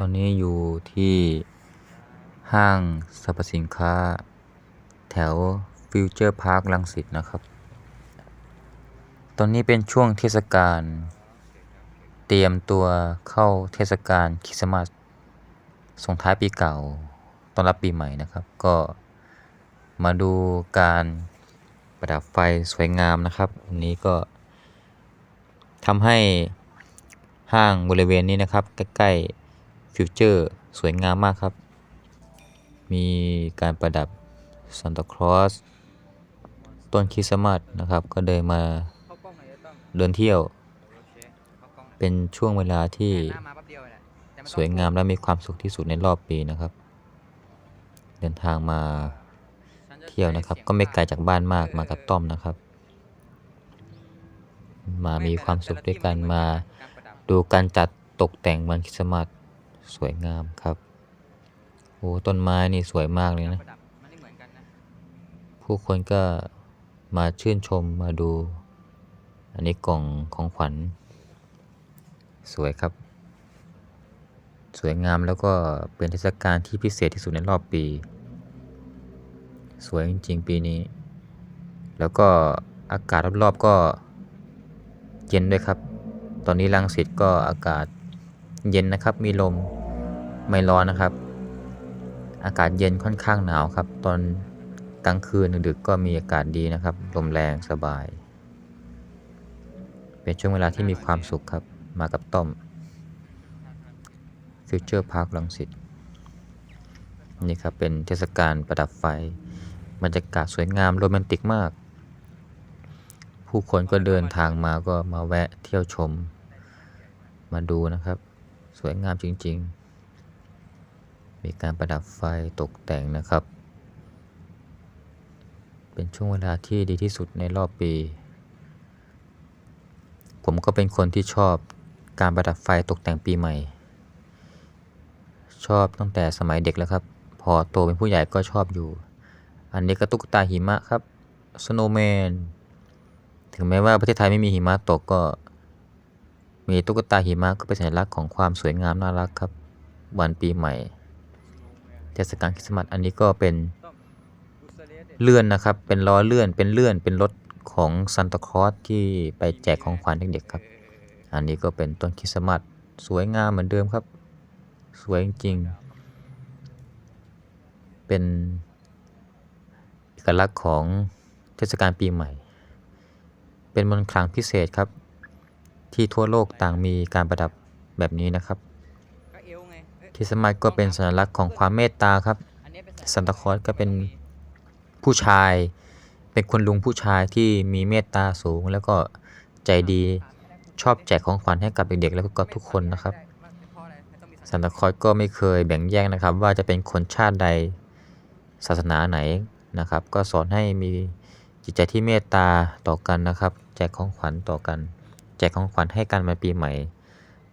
ตอนนี้อยู่ที่ห้างสรรพสินค้า แถวฟิวเจอร์พาร์คลังสิตนะครับ ตอนนี้เป็นช่วงเทศกาล เตรียมตัวเข้าเทศกาลคริสต์มาสส่งท้ายปีเก่าต้อนรับปีใหม่นะครับ ก็มาดูการประดับไฟสวยงามนะครับวันนี้ก็ทำให้ ห้างบริเวณนี้นะครับใกล้ๆฟิวเจอร์สวยงามมากครับ มีการประดับซานตาคลอสต้นคริสต์มาสนะครับ ก็เดินมาเดินเที่ยว เป็นช่วงเวลาที่สวยงามและมีความสุขที่สุดในรอบปีนะครับ เดินทางมาเที่ยวนะครับ ก็ไม่ไกลจากบ้านมากมากับต้อมนะครับ มามีความสุขด้วยกันมา ดูการจัดตกแต่งวันคริสต์มาสสวยงามครับโอ้ต้นไม้นี่สวยมากเลยนะประดับมันไม่เหมือนกันนะ ผู้คนก็มาชื่นชมมาดู อันนี้กล่องของขวัญ สวยครับ สวยงามแล้วก็เป็นเทศกาลที่พิเศษที่สุดในรอบปี สวยจริงๆปีนี้ แล้วก็อากาศรอบๆก็เย็นด้วยครับ ตอนนี้รังสิตก็อากาศเย็นนะครับ มีลมไม่ร้อนนะครับ อากาศเย็นค่อนข้างหนาวครับ ตอนกลางคืนดึกก็มีอากาศดีนะครับ ลมแรงสบาย เป็นช่วงเวลาที่มีความสุขครับ มากับต้อมฟิวเจอร์พาร์คลังสิตนี่ครับ เป็นเทศกาลประดับไฟบรรยากาศสวยงามโรแมนติกมาก ผู้คนก็เดินทางมาก็มาแวะเที่ยวชม มาดูนะครับ สวยงามจริง ๆ มีการประดับไฟตกแต่งนะครับ เป็นช่วงเวลาที่ดีที่สุดในรอบปี ผมก็เป็นคนที่ชอบการประดับไฟตกแต่งปีใหม่ ชอบตั้งแต่สมัยเด็กแล้วครับ พอโตเป็นผู้ใหญ่ก็ชอบอยู่ อันนี้ก็ตุ๊กตาหิมะครับ Snowman ถึงแม้ว่าประเทศไทยไม่มีหิมะตกก็ มีตุ๊กตาหิมะก็เป็นสัญลักษณ์ของความสวยงามน่ารักครับ วันปีใหม่ เทศกาลคริสต์มาสอันนี้ก็เป็นเลื่อนนะครับ เป็นล้อเลื่อน เป็นเลื่อน เป็นรถของซันตาคลอสที่ไปแจกของขวัญเด็กๆครับ อันนี้ก็เป็นต้นคริสต์มาสสวยงามเหมือนเดิมครับ สวยจริงๆ เป็นเอกลักษณ์ของเทศกาลปีใหม่ เป็นมนต์ขลังพิเศษครับ ที่ทั่วโลกต่างมีการประดับแบบนี้นะครับคริสต์มาสก็เป็นสัญลักษณ์ของความเมตตาครับอันนี้เป็นซันตาคลอสก็เป็นผู้ชาย เป็นคุณลุงผู้ชายที่มีเมตตาสูง แล้วก็ใจดีชอบแจกของขวัญให้กับเด็กๆแล้วก็ทุกคนนะครับซันตาคลอสก็ไม่เคยแบ่งแยกนะครับ ว่าจะเป็นคนชาติใดศาสนาไหนนะครับ ก็สอนให้มีจิตใจที่เมตตาต่อกันนะครับ แจกของขวัญต่อกัน จกของขวัญให้กันในปีใหม่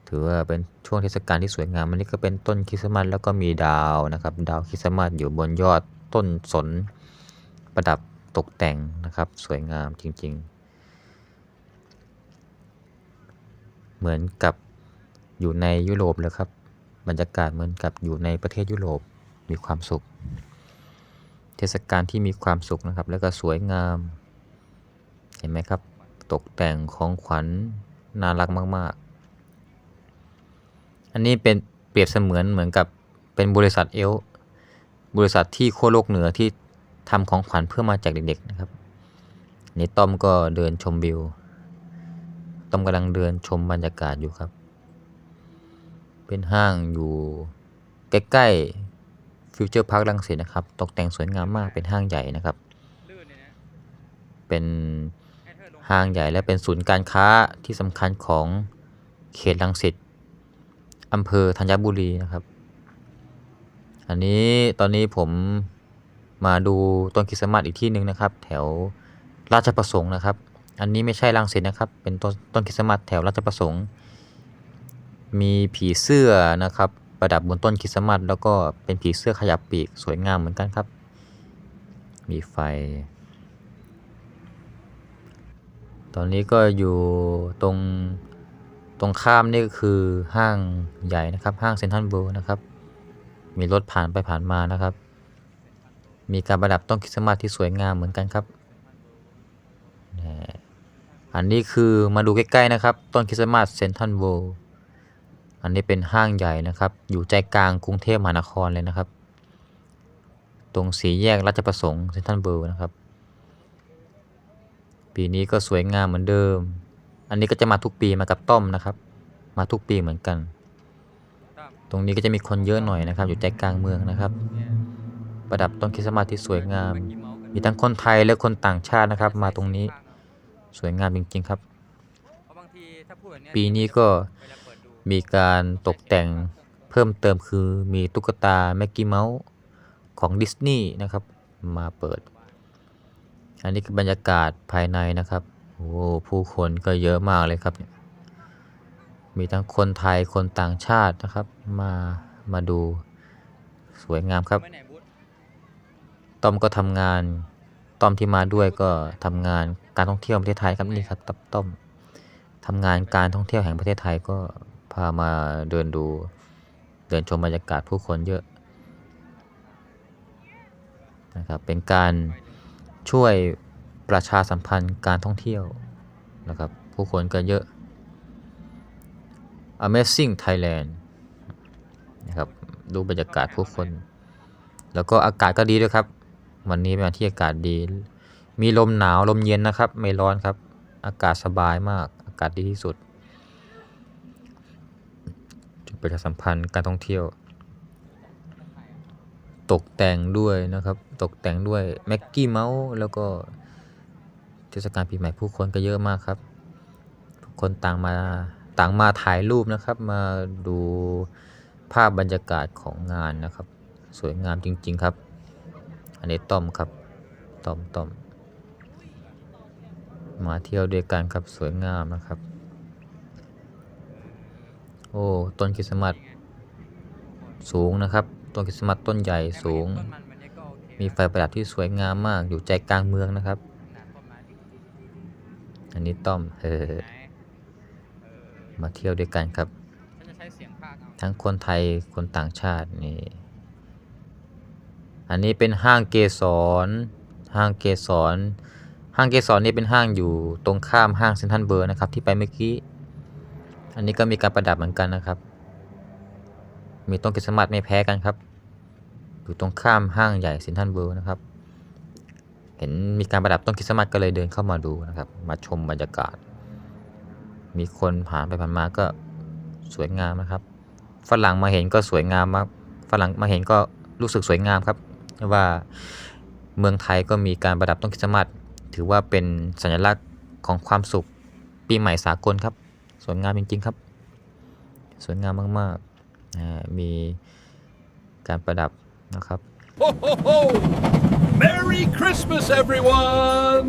ถือว่าเป็นช่วงเทศกาลที่สวยงามอันนี้ก็เป็นต้นคริสต์มาสแล้วก็มีดาวนะครับ ดาวคริสต์มาสอยู่บนยอดต้นสนประดับตกแต่งนะครับ สวยงามจริง ๆ เหมือนกับอยู่ในยุโรปเลยครับ บรรยากาศเหมือนกับอยู่ในประเทศยุโรปมีความสุข เทศกาลที่มีความสุขนะครับ แล้วก็สวยงาม เห็นไหมครับ ตกแต่งของขวัญน่ารักมาก ๆ อันนี้เป็นเปรียบเสมือนเหมือนกับเป็นบริษัทเอลบริษัทที่ขั้วโลกเหนือที่ทำของขวัญเพื่อมาแจกเด็ก ๆ นะครับนี่ต้อมก็เดินชมวิว ต้อมกำลังเดินชมบรรยากาศอยู่ครับ เป็นห้างอยู่ใกล้ๆฟิวเจอร์พาร์คลังสิตนะครับ ตกแต่งสวยงามมากเป็นห้างใหญ่นะครับ เป็น ห้างใหญ่และเป็นศูนย์การค้าที่สำคัญของเขตลังสิตอำเภอธัญบุรีนะครับ อันนี้ตอนนี้ผมมาดูต้นคริสต์มาสอีกที่หนึ่งนะครับ แถวราชประสงค์นะครับ อันนี้ไม่ใช่ลังสิตนะครับ เป็นต้นต้นคริสต์มาสแถวราชประสงค์ มีผีเสื้อนะครับ ประดับบนต้นคริสต์มาสแล้วก็เป็นผีเสื้อขยับปีกสวยงามเหมือนกันครับ มีไฟ ตอนนี้ก็อยู่ตรงตรงข้ามนี่ก็คือห้างใหญ่นะครับ ห้างเซ็นทรัลเวิลด์นะครับ มีรถผ่านไปผ่านมานะครับ มีการประดับต้นคริสต์มาสที่สวยงามเหมือนกันครับ อันนี้คือมาดูใกล้ๆนะครับ ต้นคริสต์มาสเซ็นทรัลเวิลด์อันนี้เป็นห้างใหญ่นะครับ อยู่ใจกลางกรุงเทพมหานครเลยนะครับ ตรงสีแยกราชประสงค์เซ็นทรัลเวิลด์นะครับ ปีนี้ก็สวยงามเหมือนเดิม อันนี้ก็จะมาทุกปีมากับต้อมนะครับ มาทุกปีเหมือนกัน ตรงนี้ก็จะมีคนเยอะหน่อยนะครับ อยู่ใจกลางเมืองนะครับ ประดับต้นคริสต์มาสที่สวยงาม มีทั้งคนไทยและคนต่างชาตินะครับ มาตรงนี้สวยงามจริง ๆ ครับ ปีนี้ก็มีการตกแต่งเพิ่มเติมคือมีตุ๊กตาแม็กกี้เมาส์ของดิสนีย์นะครับ มาเปิด อันนี้คือบรรยากาศภายในนะครับโอ้ผู้คนก็เยอะมากเลยครับเนี่ยมีทั้งคนไทยคนต่างชาตินะครับ มามาดูสวยงามครับ ต้อมก็ทำงาน ต้อมที่มาด้วยก็ทำงานการท่องเที่ยวประเทศไทยครับนี่ครับตับต้อมทำงานการท่องเที่ยวแห่งประเทศไทยก็พามาเดินดูเดินชมบรรยากาศผู้คนเยอะนะครับเป็นการ ช่วยประชาสัมพันธ์การท่องเที่ยวนะครับผู้คนก็เยอะ Amazing Thailand นะครับดูบรรยากาศผู้คน แล้วก็อากาศก็ดีด้วยครับ วันนี้เป็นวันที่อากาศดี มีลมหนาวลมเย็นนะครับ ไม่ร้อนครับ อากาศสบายมาก อากาศดีที่สุด จุดประชาสัมพันธ์การท่องเที่ยว ตกแต่งด้วยนะครับ ตกแต่งด้วยแม็กกี้เมาส์แล้วก็เทศกาลปีใหม่ผู้คนก็เยอะมากครับทุกคนต่างมาต่างมาถ่ายรูปนะครับ มาดูภาพบรรยากาศของงานนะครับ สวยงามจริง ๆครับ อันนี้ต้อมครับต้อมต้อมมาเที่ยวด้วยกันครับสวยงามนะครับ โอ้ต้นคริสต์มาสสูงนะครับ ต้นคริสต์มาสต้นใหญ่สูงต้นมันวันนี้ก็โอเคมีไฟประดับที่สวยงามมากอยู่ใจกลางเมืองนะครับขนาดต้นไม้ที่อันนี้ต้อมเออไหนเออมาเที่ยวด้วยกันครับฉันจะใช้เสียงภาคเอาทั้งคนไทยคนต่างชาตินี่อันนี้เป็นห้างเกสรห้างเกสรห้างเกสรนี่เป็นห้างอยู่ตรงข้ามห้างเซ็นทรัลเบอร์นะครับที่ไปเมื่อกี้ อันนี้ก็มีการประดับเหมือนกันนะครับ มีต้นคริสต์มาสไม่แพ้กันครับ อยู่ตรงข้ามห้างใหญ่เซนทรัลเบอร์นะครับ เห็นมีการประดับต้นคริสต์มาสก็เลยเดินเข้ามาดูนะครับ มาชมบรรยากาศ มีคนผ่านไปผ่านมาก็สวยงามนะครับฝรั่งมาเห็นก็สวยงามมากฝรั่งมาเห็นก็รู้สึกสวยงามครับ ว่าเมืองไทยก็มีการประดับต้นคริสต์มาสถือว่าเป็นสัญลักษณ์ของความสุขปีใหม่สากลครับ สวยงามจริงๆครับ สวยงามมากๆ มีการประดับนะครับ Ho, ho, ho! Merry Christmas, everyone!